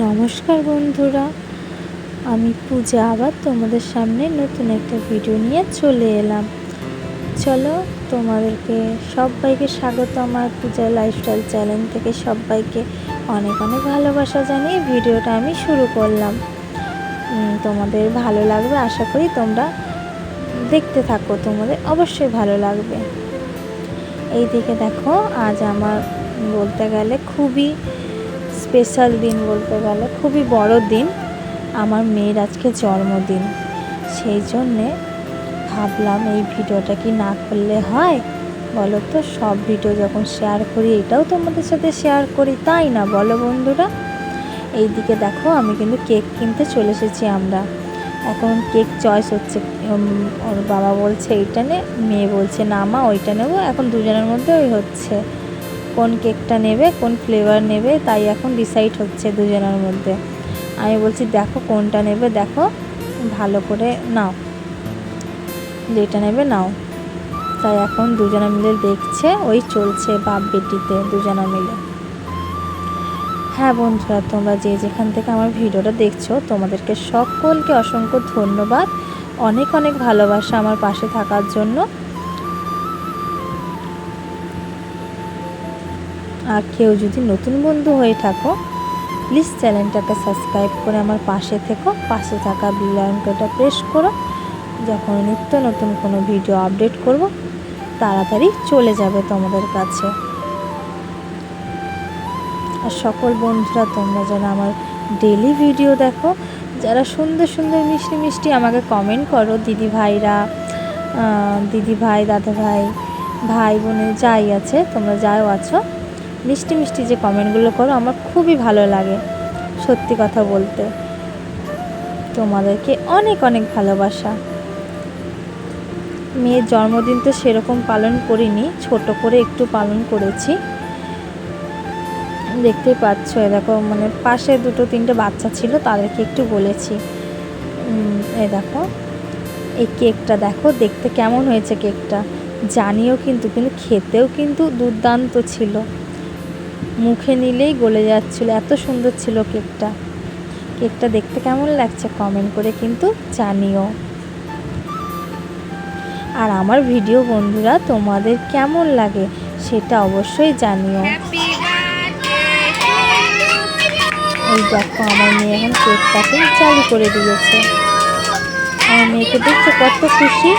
নমস্কার বন্ধুরা, আমি পূজা আবার তোমাদের সামনে নতুন একটা ভিডিও নিয়ে চলে এলাম। চলো তোমাদেরকে সবাইকে স্বাগত আমার পূজা লাইফস্টাইল চ্যানেল থেকে সবাইকে অনেক অনেক ভালোবাসা জানিয়ে ভিডিওটা আমি শুরু করলাম। তোমাদের ভালো লাগবে আশা করি তোমরা দেখতে থাকো, তোমাদের অবশ্যই ভালো লাগবে। এই দিকে দেখো, আজ আমার বলতে গেলে খুবই স্পেশাল দিন বলতে গেলে, খুবই বড় দিন, আমার মেয়ের আজকে জন্মদিন। সেই জন্যে ভাবলাম এই ভিডিওটা কি না করলে হয়? বলো তো, সব ভিডিও যখন শেয়ার করি, এটাও তোমাদের সাথে শেয়ার করি, তাই না? বলো বন্ধুরা। এই দিকে দেখো, আমি কিন্তু কেক কিনতে চলে এসেছি আমরা। এখন কেক চয়েস হচ্ছে ওর বাবা বলছে, এইটা নে। মেয়ে বলছে, না মা, ওইটা নেব। এখন দুজনের মধ্যে ওই হচ্ছে। কোন কেকটা নেবে, কোন ফ্লেভার নেবে, তাই এখন ডিসাইড হচ্ছে দুজনের মধ্যে। আমি বলছি, দেখো কোনটা নেবে, দেখো, ভালো করে নাও। যেটা নেবে নাও। তাই এখন দুজনে মিলে দেখছে, ওই চলছে বাপ বেটিতে দুজনা মিলে। হ্যাঁ বন্ধুরা, তোমরা যে যেখান থেকে আমার ভিডিওটা দেখছ, তোমাদেরকে সকলকে অসংখ্য ধন্যবাদ। অনেক অনেক ভালোবাসা আমার পাশে থাকার জন্য। আর কেউ যদি নতুন বন্ধু হয়ে থাকো প্লিজ চ্যানেলটাকে সাবস্ক্রাইব করে আমার পাশে থেকো, পাশে থাকা বেল আইকনটা প্রেস করো, যখন নিত্য নতুন কোনো ভিডিও আপডেট করব, তাড়াতাড়ি চলে যাবে তোমাদের কাছে। আর সকল বন্ধুরা, তোমরা যেন আমার ডেলি ভিডিও দেখো, যারা সুন্দর সুন্দর মিষ্টি মিষ্টি আমাকে কমেন্ট করো, দিদি ভাইরা দিদি ভাই, দাদা ভাই ভাই বোনের যাই আছে, তোমরা যাও আছো মিষ্টি মিষ্টি যে কমেন্টগুলো করো, আমার খুবই ভালো লাগে সত্যি কথা বলতে। তোমাদেরকে অনেক অনেক ভালোবাসা। মেয়ের জন্মদিন তো সেরকম পালন করিনি, ছোট করে একটু পালন করেছি। দেখতেই পাচ্ছ দেখো মানে পাশে দুটো তিনটে বাচ্চা ছিল, তাদেরকে একটু বলেছি। এ দেখো, এই কেকটা দেখো, দেখতে কেমন হয়েছে কেকটা। জানিও কিন্তু কিন্তু খেতেও কিন্তু দুর্দান্ত ছিল। মুখে নিলেই গলে যাচ্ছিল। এত সুন্দর ছিল কেকটা। কেকটা দেখতে কেমন লাগছে কমেন্ট করে কিন্তু জানিও। আর আমার ভিডিও বন্ধুরা, তোমাদের কেমন লাগে সেটা অবশ্যই জানিও। এই দেখো, আমার মেয়ে এখন কেকটাকে চালু করে দিয়েছে। আমার মেয়েকে দেখছে কত খুশি।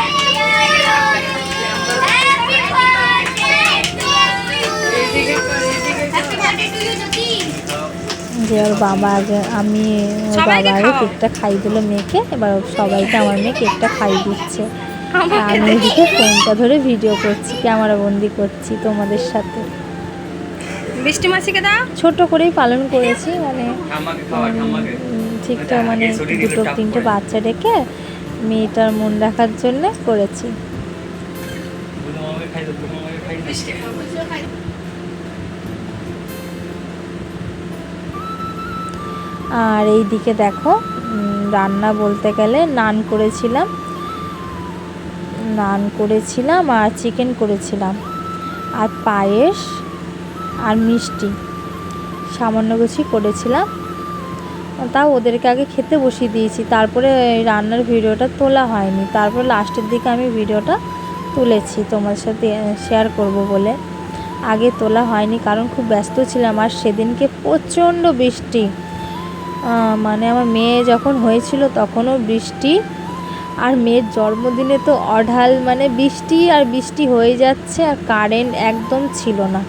যে ওর বাবা আগে আমি ওর বাবা আগে কেকটা খাই দিল মেয়েকে এবার সবাইকে আমার মেয়ে কেকটা খাই দিচ্ছে। আর আমি এদিকে ফোনটা ধরে ভিডিও করছি ক্যামেরা বন্দি করছি তোমাদের সাথে। বৃষ্টি মাসিকে দাও। ছোট করেই পালন করেছি মানে ঠিকঠাক মানে দিলে দুটো তিনটে বাচ্চা রেখে মেয়েটার মন রাখার জন্য করেছি। আর এই দিকে দেখো রান্না বলতে গেলে নান করেছিলাম। নান করেছিলাম আর চিকেন করেছিলাম। আর পায়েস আর মিষ্টি সামান্য কিছু করেছিলাম। তাও ওদেরকে আগে খেতে বসিয়ে দিয়েছি। তারপরে রান্নার ভিডিওটা তোলা হয়নি। তারপর লাস্টের দিকে আমি ভিডিওটা তুলেছি তোমার সাথে শেয়ার করব বলে। আগে তোলা হয়নি, কারণ খুব ব্যস্ত ছিলাম। আর সেদিনকে প্রচণ্ড বৃষ্টি। মানে আমার মেয়ে যখন হয়েছিল তখনও বৃষ্টি। আর মেয়ের জন্মদিনে তো অঢাল মানে বৃষ্টি আর বৃষ্টি হয়ে যাচ্ছে আর কারেন্ট একদম ছিল না।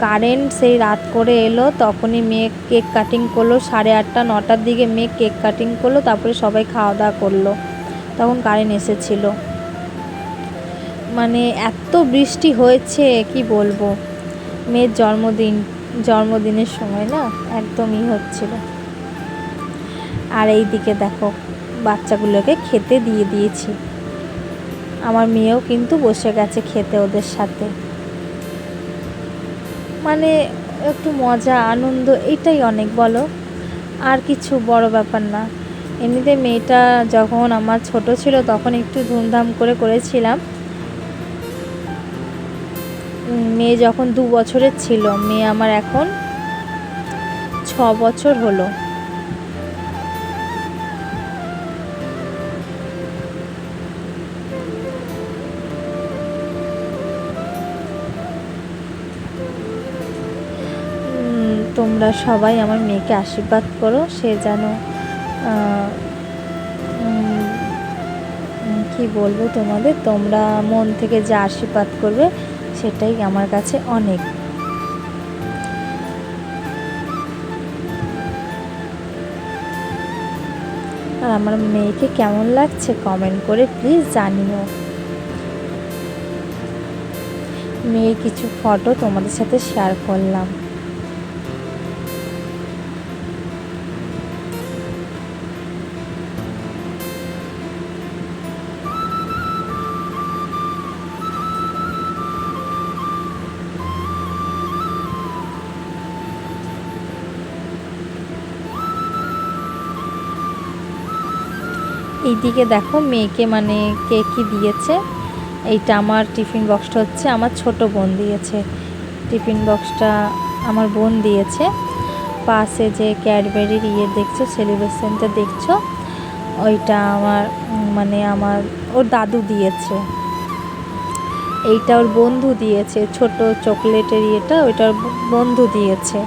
কারেন্ট সেই রাত করে এলো, তখনই মেয়ে কেক কাটিং করল, সাড়ে আটটা, নটার দিকে মেয়ে কেক কাটিং করল, তারপরে সবাই খাওয়া দাওয়া করল। তখন কারেন্ট এসেছিল। মানে এত বৃষ্টি হয়েছে, কি বলব? মেয়ের জন্মদিন, জন্মদিনের সময় না, একদমই হচ্ছিল। আর এই দিকে দেখো, বাচ্চাগুলোকে খেতে দিয়ে দিয়েছি। আমার মেয়েও কিন্তু বসে গেছে খেতে ওদের সাথে। মানে একটু মজা, আনন্দ, এটাই অনেক বলো। আর কিছু বড় ব্যাপার না। এমনিতে মেয়েটা যখন আমার ছোট ছিল তখন একটু ধুমধাম করে করেছিলাম। মেয়ে যখন দু বছরের ছিল, মেয়ে আমার এখন ছ বছর হলো। তোমরা সবাই আমার মেয়েকে আশীর্বাদ করো, সে যেন কি বলব তোমাদের? তোমরা মন থেকে যা আশীর্বাদ করবে, সেটাই আমার কাছে অনেক। আর আমার মেয়েকে কেমন লাগছে কমেন্ট করে প্লিজ জানিও। মেয়ের কিছু ফটো তোমাদের সাথে শেয়ার করলাম। এইদিকে দেখো মেয়েকে মানে কে কী দিয়েছে। এইটা আমার টিফিন বক্সটা হচ্ছে আমার ছোট বোন দিয়েছে। টিফিন বক্সটা আমার বোন দিয়েছে। পাশে যে ক্যাডবেরির ইয়ে দেখছ, সেলিব্রেশনটা দেখছ, ওইটা আমার মানে আমার, ওর দাদু দিয়েছে। এইটা ওর বন্ধু দিয়েছে, ছোট চকলেটের ইয়েটা ওইটা ওর বন্ধু দিয়েছে।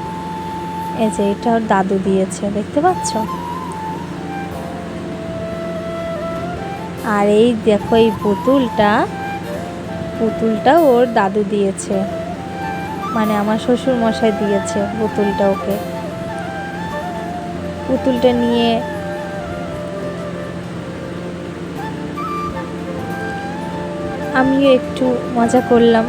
এই যে এটা ওর দাদু দিয়েছে, দেখতে পাচ্ছ? আর এই দেখো, এই পুতুলটা পুতুলটা ওর দাদু দিয়েছে। মানে আমার শ্বশুর মশাই দিয়েছে পুতুলটা ওকে। পুতুলটা নিয়ে আমিও একটু মজা করলাম।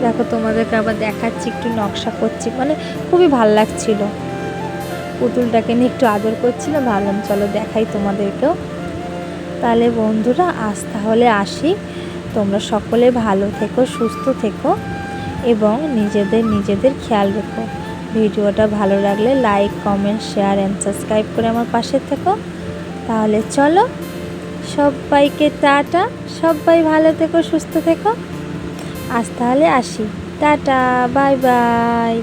দেখো, তোমাদেরকে আবার দেখাচ্ছি, একটু নকশা করছি। মানে খুবই ভালো লাগছিল। পুতুলটাকে নিয়ে একটু আদর করছিলাম, ভাবলাম চলো দেখাই তোমাদেরকেও। তাহলে বন্ধুরা, আজ তাহলে আসি। তোমরা সকলে ভালো থেকো, সুস্থ থেকো এবং নিজেদের নিজেদের খেয়াল রেখো। ভিডিওটা ভালো লাগলে like comment share and subscribe করে আমার পাশে থেকো। তাহলে চলো, সবাইকে টাটা, সবাই ভালো থেকো, সুস্থ থেকো। আজ তাহলে আসি। Tata bye bye